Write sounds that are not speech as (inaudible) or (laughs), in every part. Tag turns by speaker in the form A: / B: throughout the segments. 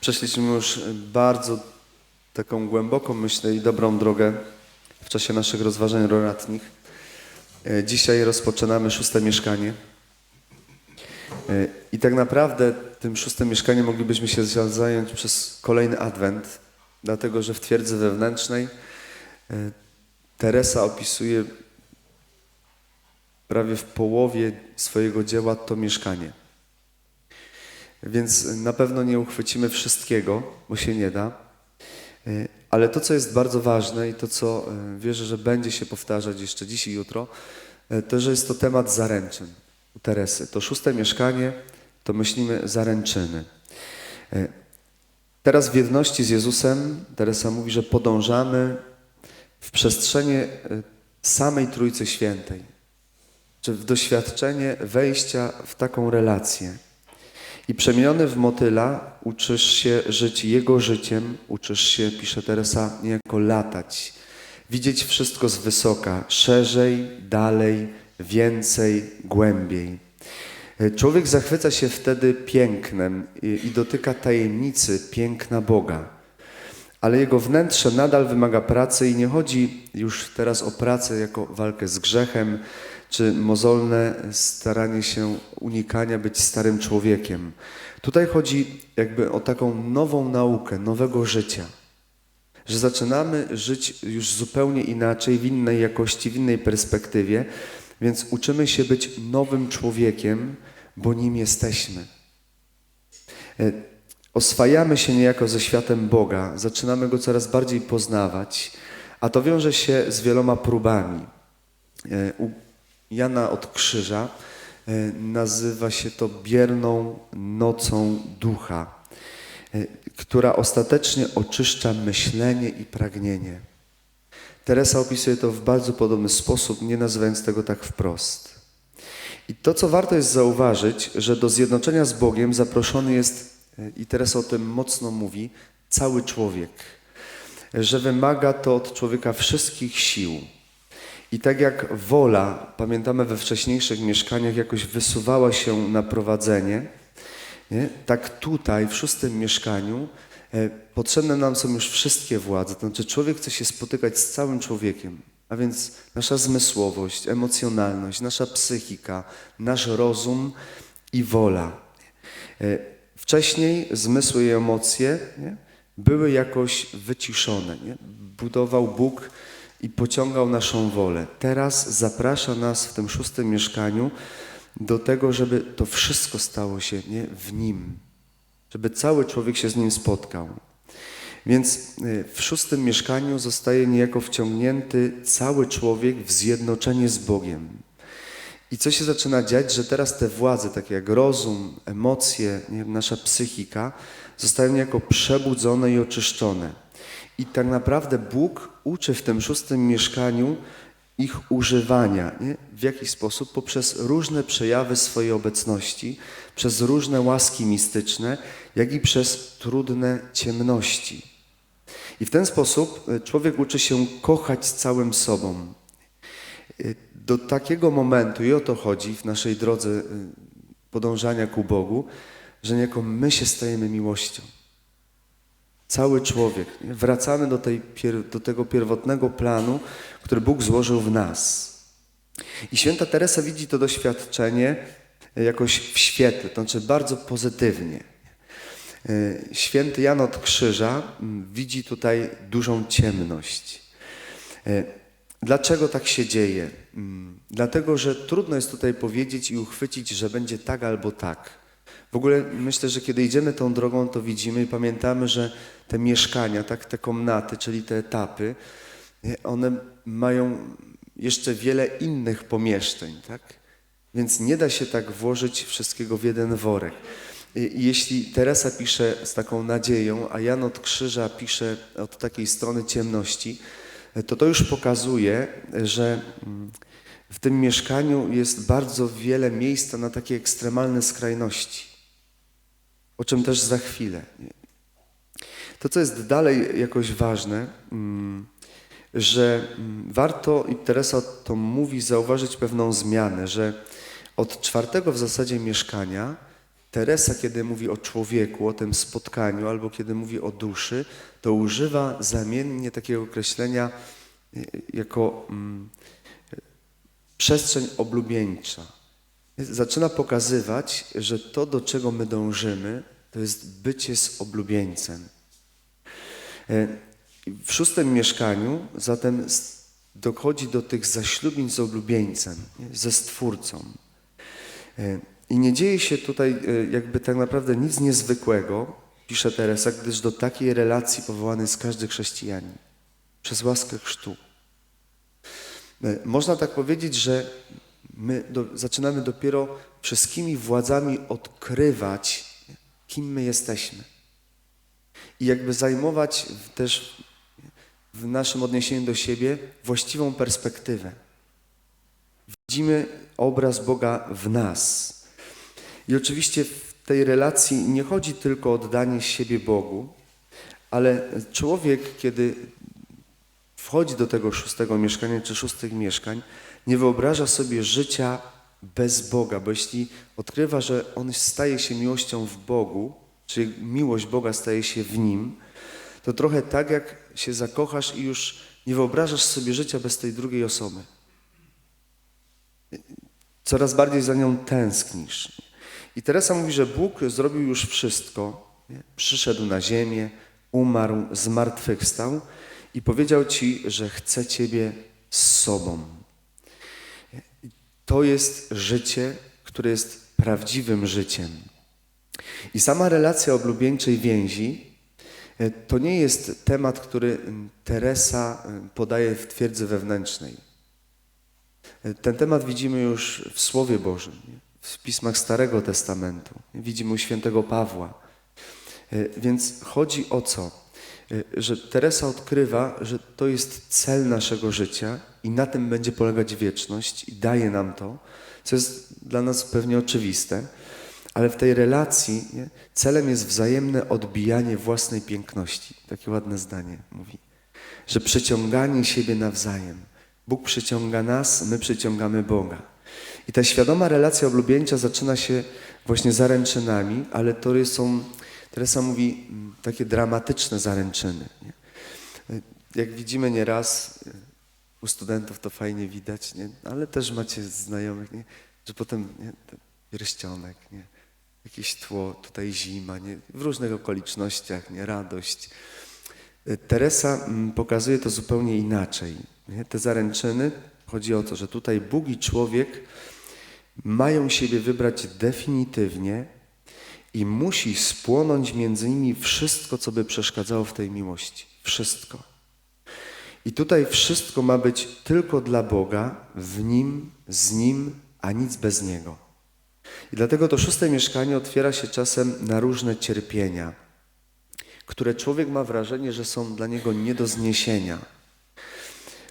A: Przeszliśmy już bardzo taką głęboką, myślę, i dobrą drogę w czasie naszych rozważań roratnich. E, Dzisiaj rozpoczynamy szóste mieszkanie. E, I tak naprawdę tym szóstym mieszkaniem moglibyśmy się zająć przez kolejny adwent, dlatego że w twierdzy wewnętrznej e, Teresa opisuje prawie w połowie swojego dzieła to mieszkanie. Więc na pewno nie uchwycimy wszystkiego, bo się nie da. Y, Ale to, co jest bardzo ważne i to, co y, wierzę, że będzie się powtarzać jeszcze dziś i jutro, y, to, że jest to temat zaręczyn u Teresy. To szóste mieszkanie, to myślimy zaręczyny. Teraz w jedności z Jezusem Teresa mówi, że podążamy w przestrzenie samej Trójcy Świętej, czy w doświadczenie wejścia w taką relację. I przemieniony w motyla uczysz się żyć Jego życiem, uczysz się, pisze Teresa, niejako latać, widzieć wszystko z wysoka, szerzej, dalej, więcej, głębiej. E, Człowiek zachwyca się wtedy pięknem i, i dotyka tajemnicy piękna Boga. Ale jego wnętrze nadal wymaga pracy i nie chodzi już teraz o pracę jako walkę z grzechem, czy mozolne staranie się unikania być starym człowiekiem. Tutaj chodzi jakby o taką nową naukę, nowego życia. Że zaczynamy żyć już zupełnie inaczej, w innej jakości, w innej perspektywie, więc uczymy się być nowym człowiekiem, bo nim jesteśmy. E, Oswajamy się niejako ze światem Boga, zaczynamy go coraz bardziej poznawać, a to wiąże się z wieloma próbami. Jana od Krzyża e, nazywa się to bierną nocą ducha, e, która ostatecznie oczyszcza myślenie i pragnienie. Teresa opisuje to w bardzo podobny sposób, nie nazywając tego tak wprost. I to, co warto jest zauważyć, że do zjednoczenia z Bogiem zaproszony jest, e, i Teresa o tym mocno mówi, cały człowiek. Że wymaga to od człowieka wszystkich sił. I tak jak wola, pamiętamy we wcześniejszych mieszkaniach, jakoś wysuwała się na prowadzenie, nie? tak tutaj, w szóstym mieszkaniu, e, potrzebne nam są już wszystkie władze. To znaczy, człowiek chce się spotykać z całym człowiekiem, a więc nasza zmysłowość, emocjonalność, nasza psychika, nasz rozum i wola. E, Wcześniej zmysły i emocje nie? były jakoś wyciszone. Nie? Budował Bóg i pociągał naszą wolę. Teraz zaprasza nas w tym szóstym mieszkaniu do tego, żeby to wszystko stało się nie? w Nim. Żeby cały człowiek się z Nim spotkał. Więc y, w szóstym mieszkaniu zostaje niejako wciągnięty cały człowiek w zjednoczenie z Bogiem. I co się zaczyna dziać, że teraz te władze, takie jak rozum, emocje, nie nasza psychika, zostają niejako przebudzone i oczyszczone. I tak naprawdę Bóg uczy w tym szóstym mieszkaniu ich używania. Nie? W jaki sposób? Poprzez różne przejawy swojej obecności, przez różne łaski mistyczne, jak i przez trudne ciemności. I w ten sposób e, człowiek uczy się kochać całym sobą. Y, Do takiego momentu, i o to chodzi w naszej drodze y, podążania ku Bogu, że niejako my się stajemy miłością. Cały człowiek. Wracamy do, tej, do tego pierwotnego planu, który Bóg złożył w nas. I święta Teresa widzi to doświadczenie y, jakoś w świetle, to znaczy bardzo pozytywnie. Y, Święty Jan od Krzyża mm, widzi tutaj dużą ciemność. Y, Dlaczego tak się dzieje? Mm, Dlatego, że trudno jest tutaj powiedzieć i uchwycić, że będzie tak albo tak. W ogóle myślę, że kiedy idziemy tą drogą, to widzimy i pamiętamy, że te mieszkania, tak, te komnaty, czyli te etapy, one mają jeszcze wiele innych pomieszczeń, tak? Więc nie da się tak włożyć wszystkiego w jeden worek. Jeśli Teresa pisze z taką nadzieją, a Jan od Krzyża pisze od takiej strony ciemności, to to już pokazuje, że mm, w tym mieszkaniu jest bardzo wiele miejsca na takie ekstremalne skrajności, o czym też za chwilę. To, co jest dalej jakoś ważne, mm, że mm, warto, i Teresa to mówi, zauważyć pewną zmianę, że od czwartego w zasadzie mieszkania Teresa, kiedy mówi o człowieku, o tym spotkaniu, albo kiedy mówi o duszy, to używa zamiennie takiego określenia y, jako mm, przestrzeń oblubieńcza. Zaczyna pokazywać, że to, do czego my dążymy, to jest bycie z oblubieńcem. E, W szóstym mieszkaniu zatem dochodzi do tych zaślubień z oblubieńcem, ze Stwórcą. E, I nie dzieje się tutaj e, jakby tak naprawdę nic niezwykłego, pisze Teresa, gdyż do takiej relacji powołany jest każdy chrześcijanin przez łaskę chrztu. E, Można tak powiedzieć, że my do, zaczynamy dopiero wszystkimi władzami odkrywać, kim my jesteśmy. I jakby zajmować też w naszym odniesieniu do siebie właściwą perspektywę. Widzimy obraz Boga w nas. I oczywiście w tej relacji nie chodzi tylko o oddanie siebie Bogu, ale człowiek, kiedy wchodzi do tego szóstego mieszkania czy szóstych mieszkań, nie wyobraża sobie życia bez Boga, bo jeśli odkrywa, że on staje się miłością w Bogu, czyli miłość Boga staje się w nim, to trochę tak jak się zakochasz i już nie wyobrażasz sobie życia bez tej drugiej osoby. Coraz bardziej za nią tęsknisz. I Teresa mówi, że Bóg zrobił już wszystko. Przyszedł na ziemię, umarł, zmartwychwstał i powiedział ci, że chce ciebie z sobą. To jest życie, które jest prawdziwym życiem. I sama relacja oblubieńczej więzi e, to nie jest temat, który Teresa podaje w twierdzy wewnętrznej. E, Ten temat widzimy już w Słowie Bożym, w pismach Starego Testamentu. Widzimy u świętego Pawła. E, Więc chodzi o co? E, Że Teresa odkrywa, że to jest cel naszego życia i na tym będzie polegać wieczność i daje nam to, co jest dla nas pewnie oczywiste, ale w tej relacji nie, celem jest wzajemne odbijanie własnej piękności. Takie ładne zdanie mówi. Że przyciąganie siebie nawzajem. Bóg przyciąga nas, my przyciągamy Boga. I ta świadoma relacja oblubieńcza zaczyna się właśnie zaręczynami, ale to są, Teresa mówi, mm, takie dramatyczne zaręczyny. Nie? Jak widzimy nieraz, u studentów to fajnie widać, nie? ale też macie znajomych, nie? że potem nie? pierścionek, nie? jakieś tło, tutaj zima, nie? w różnych okolicznościach, nie? radość. Y, Teresa mm, pokazuje to zupełnie inaczej. Nie? Te zaręczyny, chodzi o to, że tutaj Bóg i człowiek mają siebie wybrać definitywnie i musi spłonąć między nimi wszystko, co by przeszkadzało w tej miłości. Wszystko. I tutaj wszystko ma być tylko dla Boga, w Nim, z Nim, a nic bez Niego. I dlatego to szóste mieszkanie otwiera się czasem na różne cierpienia, które człowiek ma wrażenie, że są dla niego nie do zniesienia.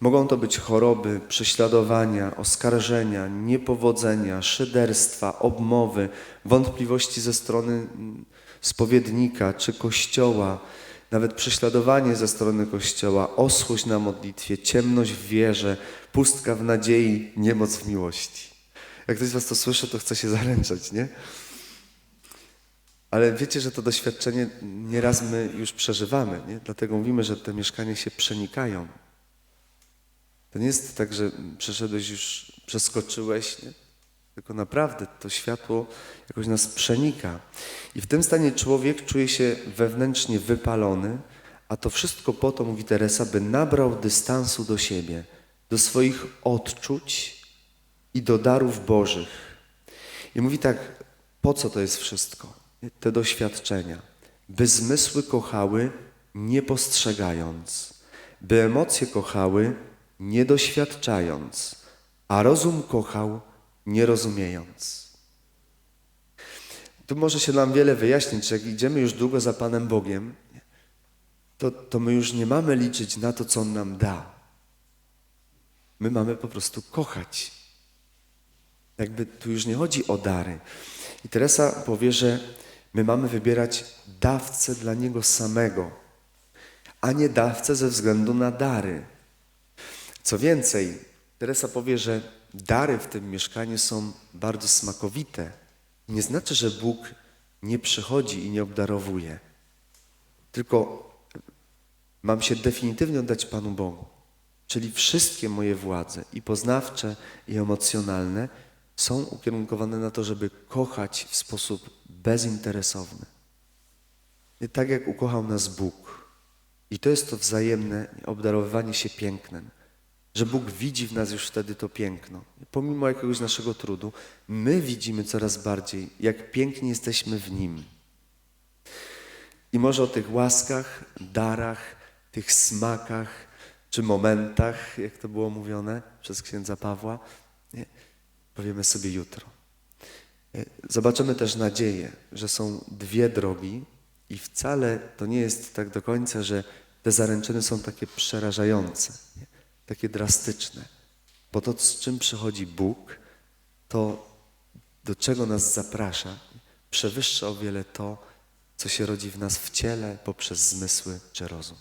A: Mogą to być choroby, prześladowania, oskarżenia, niepowodzenia, szyderstwa, obmowy, wątpliwości ze strony mm, spowiednika czy kościoła, nawet prześladowanie ze strony kościoła, oschłość na modlitwie, ciemność w wierze, pustka w nadziei, niemoc w miłości. Jak ktoś z Was to słyszy, to chce się (laughs) zaręczać, nie? Ale wiecie, że to doświadczenie nieraz my już przeżywamy, nie? Dlatego mówimy, że te mieszkania się przenikają. To nie jest tak, że przeszedłeś już, przeskoczyłeś, nie? tylko naprawdę to światło jakoś nas przenika. I w tym stanie człowiek czuje się wewnętrznie wypalony, a to wszystko po to, mówi Teresa, by nabrał dystansu do siebie, do swoich odczuć i do darów Bożych. I mówi tak, po co to jest wszystko? Te doświadczenia. By zmysły kochały, nie postrzegając, by emocje kochały, nie doświadczając, a rozum kochał, nie rozumiejąc. Tu może się nam wiele wyjaśnić, że jak idziemy już długo za Panem Bogiem, to, to my już nie mamy liczyć na to, co On nam da. My mamy po prostu kochać. Jakby tu już nie chodzi o dary. I Teresa powie, że my mamy wybierać dawcę dla Niego samego, a nie dawcę ze względu na dary. Co więcej, Teresa powie, że dary w tym mieszkaniu są bardzo smakowite. Nie znaczy, że Bóg nie przychodzi i nie obdarowuje, tylko mam się definitywnie oddać Panu Bogu. Czyli wszystkie moje władze, i poznawcze, i emocjonalne, są ukierunkowane na to, żeby kochać w sposób bezinteresowny. Nie tak jak ukochał nas Bóg. I to jest to wzajemne obdarowywanie się pięknem, że Bóg widzi w nas już wtedy to piękno. Pomimo jakiegoś naszego trudu, my widzimy coraz bardziej, jak pięknie jesteśmy w Nim. I może o tych łaskach, darach, tych smakach czy momentach, jak to było mówione przez księdza Pawła, nie, powiemy sobie jutro. E, Zobaczymy też nadzieję, że są dwie drogi i wcale to nie jest tak do końca, że te zaręczyny są takie przerażające? Takie drastyczne. Bo to, z czym przychodzi Bóg, to do czego nas zaprasza, przewyższa o wiele to, co się rodzi w nas w ciele poprzez zmysły czy rozum.